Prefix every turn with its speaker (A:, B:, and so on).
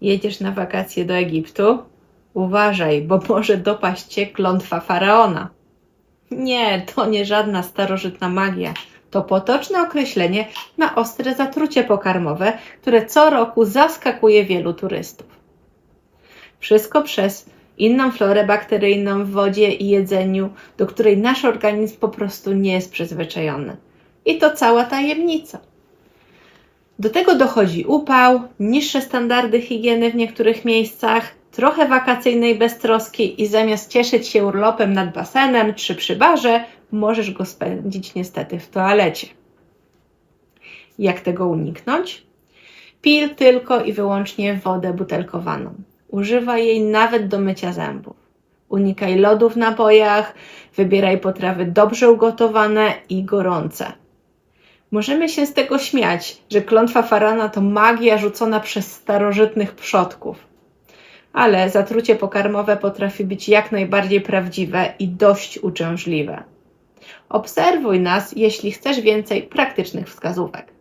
A: Jedziesz na wakacje do Egiptu? Uważaj, bo może dopaść cię klątwa faraona. Nie, to nie żadna starożytna magia. To potoczne określenie na ostre zatrucie pokarmowe, które co roku zaskakuje wielu turystów. Wszystko przez inną florę bakteryjną w wodzie i jedzeniu, do której nasz organizm po prostu nie jest przyzwyczajony. I to cała tajemnica. Do tego dochodzi upał, niższe standardy higieny w niektórych miejscach, trochę wakacyjnej beztroski i zamiast cieszyć się urlopem nad basenem czy przy barze, możesz go spędzić niestety w toalecie. Jak tego uniknąć? Pil tylko i wyłącznie wodę butelkowaną. Używaj jej nawet do mycia zębów. Unikaj lodów w napojach, wybieraj potrawy dobrze ugotowane i gorące. Możemy się z tego śmiać, że klątwa farana to magia rzucona przez starożytnych przodków. Ale zatrucie pokarmowe potrafi być jak najbardziej prawdziwe i dość uciążliwe. Obserwuj nas, jeśli chcesz więcej praktycznych wskazówek.